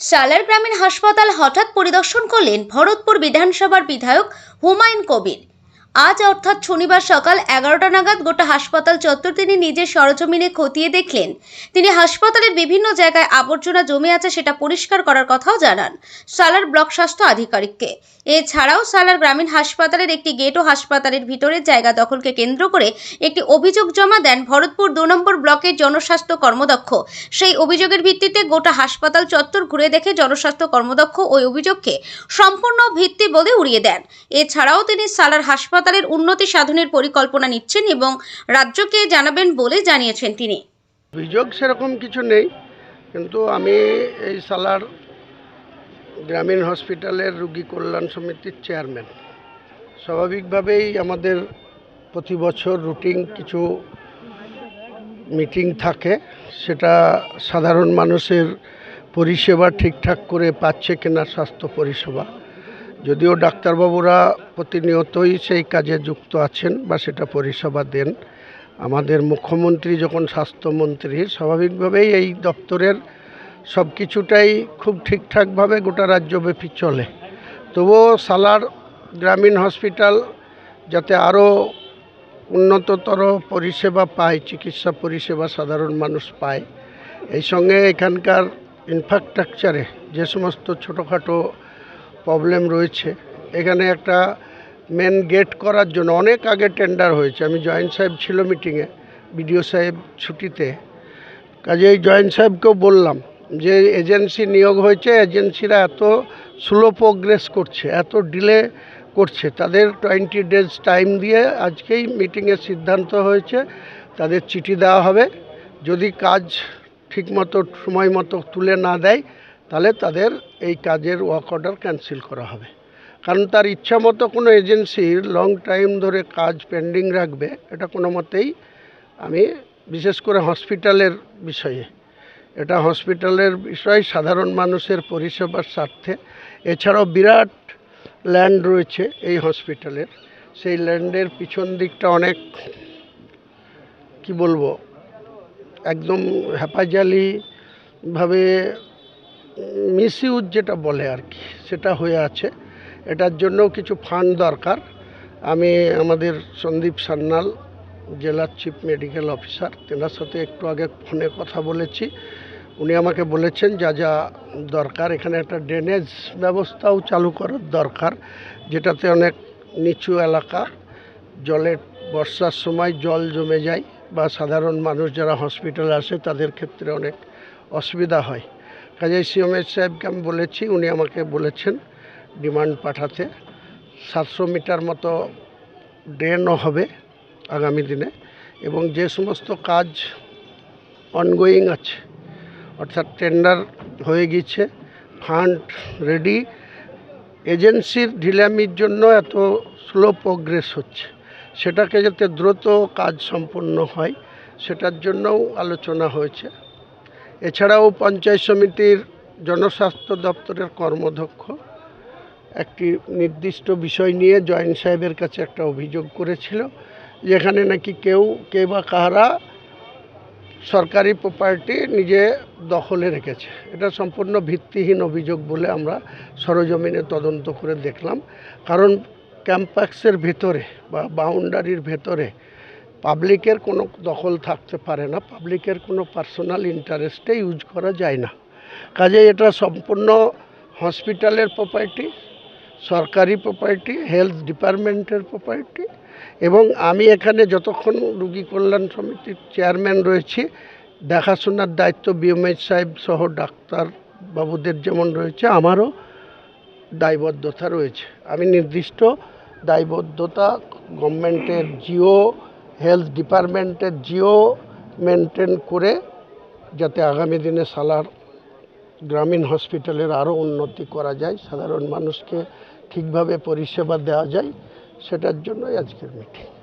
সালার গ্রামীণ হাসপাতাল হঠাৎ পরিদর্শন করলেন ভরতপুর বিধানসভার বিধায়ক হুমায়ুন কবির। আজ অর্থাৎ শনিবার সকাল এগারোটা নাগাদ গোটা হাসপাতাল চত্বর তিনি নিজের সরজমিনে খতিয়ে দেখলেন। তিনি হাসপাতালের বিভিন্ন জায়গায় আবর্জনা জমে আছে সেটা পরিষ্কার করার কথাও জানান সালার ব্লক স্বাস্থ্য আধিকারিককে। এছাড়াও সালার গ্রামীণ হাসপাতালের একটি গেট ও হাসপাতালের ভিতরের জায়গা দখলকে কেন্দ্র করে একটি অভিযোগ জমা দেন ভরতপুর দু নম্বর ব্লকের জনস্বাস্থ্য কর্মদক্ষ। সেই অভিযোগের ভিত্তিতে গোটা হাসপাতাল চত্বর ঘুরে দেখে জনস্বাস্থ্য কর্মদক্ষ ওই অভিযোগকে সম্পূর্ণ ভিত্তি বলে উড়িয়ে দেন। এছাড়াও তিনি সালার হাসপাতালের উন্নতি সাধনের পরিকল্পনা নিচ্ছেন এবং রাজ্যকে জানাবেন বলে জানিয়েছেন তিনি। অভিযোগ সেরকম কিছু নেই, কিন্তু আমি এই সালার গ্রামীণ হসপিটালের রুগী কল্যাণ সমিতির চেয়ারম্যান। স্বাভাবিকভাবেই আমাদের প্রতি বছর রুটিন কিছু মিটিং থাকে, সেটা সাধারণ মানুষের পরিষেবা ঠিকঠাক করে পাচ্ছে কিনা স্বাস্থ্য পরিষেবা। যদিও ডাক্তারবাবুরা প্রতিনিয়তই সেই কাজে যুক্ত আছেন বা সেটা পরিষেবা দেন, আমাদের মুখ্যমন্ত্রী যখন স্বাস্থ্যমন্ত্রী, স্বাভাবিকভাবেই এই দপ্তরের সব কিছুটাই খুব ঠিকঠাকভাবে গোটা রাজ্যব্যাপী চলে। তবুও সালার গ্রামীণ হসপিটাল যাতে আরও উন্নততর পরিষেবা পায়, চিকিৎসা পরিষেবা সাধারণ মানুষ পায়, এই সঙ্গে এখানকার ইনফ্রাস্ট্রাকচারে যে সমস্ত ছোটোখাটো প্রবলেম রয়েছে। এখানে একটা মেন গেট করার জন্য অনেক আগে টেন্ডার হয়েছে। আমি জয়েন্ট সাহেব ছিল মিটিংয়ে বিডিও সাহেব ছুটিতে। কাজেই জয়েন্ট সাহেবকেও বললাম যে এজেন্সি নিয়োগ হয়েছে এজেন্সিরা এত স্লো প্রোগ্রেস করছে, এত ডিলে করছে। তাদের টোয়েন্টি ডেজ টাইম দিয়ে আজকেই মিটিংয়ের সিদ্ধান্ত হয়েছে, তাদের চিঠি দেওয়া হবে। যদি কাজ ঠিকমতো সময় মতো তুলে না দেয় তাহলে তাদের এই কাজের ওয়ার্ক অর্ডার ক্যান্সেল করা হবে। কারণ তার ইচ্ছা মতো কোনো এজেন্সির লং টাইম ধরে কাজ পেন্ডিং রাখবে, এটা কোনো মতেই আমি বিশেষ করে হসপিটালের বিষয়ে। এটা হসপিটালের বিষয়, সাধারণ মানুষের পরিষেবার স্বার্থে। এছাড়াও বিরাট ল্যান্ড রয়েছে এই হসপিটালের সেই ল্যান্ডের পিছন দিকটা অনেক, কি বলব, একদম হ্যাপাজালিভাবে মিসইউজ যেটা বলে আর কি, সেটা হয়ে আছে। এটার জন্য কিছু ফান্ড দরকার। আমি আমাদের সন্দীপ সান্যাল জেলার চিফ মেডিকেল অফিসার, তেনার সাথে একটু আগে ফোনে কথা বলেছি। উনি আমাকে বলেছেন যা যা দরকার। এখানে একটা ড্রেনেজ ব্যবস্থাও চালু করার দরকার, যেটাতে অনেক নিচু এলাকা জলের বর্ষার সময় জল জমে যায় বা সাধারণ মানুষ যারা হসপিটালে আসে, তাদের ক্ষেত্রে অনেক অসুবিধা হয়। কাজেই সিএমএস সাহেবকে আমি বলেছি, উনি আমাকে বলেছেন ডিমান্ড পাঠাতে। সাতশো মিটার মতো ড্রেনও হবে আগামী দিনে এবং যে সমস্ত কাজ অনগোয়িং আছে, অর্থাৎ টেন্ডার হয়ে গিয়েছে ফান্ড রেডি এজেন্সির ঢিলামির জন্য এত স্লো প্রোগ্রেস হচ্ছে। সেটাকে যাতে দ্রুত কাজ সম্পন্ন হয়, সেটার জন্যও আলোচনা হয়েছে। এছাড়াও পঞ্চায়েত সমিতির জনস্বাস্থ্য দপ্তরের কর্মদক্ষ একটি নির্দিষ্ট বিষয় নিয়ে জয়েন্ট সাহেবের কাছে একটা অভিযোগ করেছিল, যেখানে নাকি কেউ, কে বা কাহারা সরকারি প্রপার্টি নিজে দখলে রেখেছে। এটা সম্পূর্ণ ভিত্তিহীন অভিযোগ বলে আমরা সরজমিনে তদন্ত করে দেখলাম। কারণ ক্যাম্পাক্সের ভেতরে বা বাউন্ডারির ভেতরে পাবলিকের কোনো দখল থাকতে পারে না, পাবলিকের কোনো পার্সোনাল ইন্টারেস্টে ইউজ করা যায় না। কাজে এটা সম্পূর্ণ হসপিটালের প্রপার্টি সরকারি প্রপার্টি হেলথ ডিপার্টমেন্টের প্রপার্টি এবং আমি এখানে যতক্ষণ রুগী কল্যাণ সমিতির চেয়ারম্যান রয়েছি, দেখাশোনার দায়িত্ব বিএমএইচ সাহেব সহ ডাক্তার বাবুদের যেমন রয়েছে, আমারও দায়বদ্ধতা রয়েছে। আমি নির্দিষ্ট দায়বদ্ধতা গভর্নমেন্টের জিও হেলথ ডিপার্টমেন্টের জিও মেনটেন করে যাতে আগামী দিনে সালার গ্রামীণ হসপিটালের আরও উন্নতি করা যায়, সাধারণ মানুষকে ঠিকভাবে পরিষেবা দেওয়া যায়, সেটার জন্যই আজকের মিটিং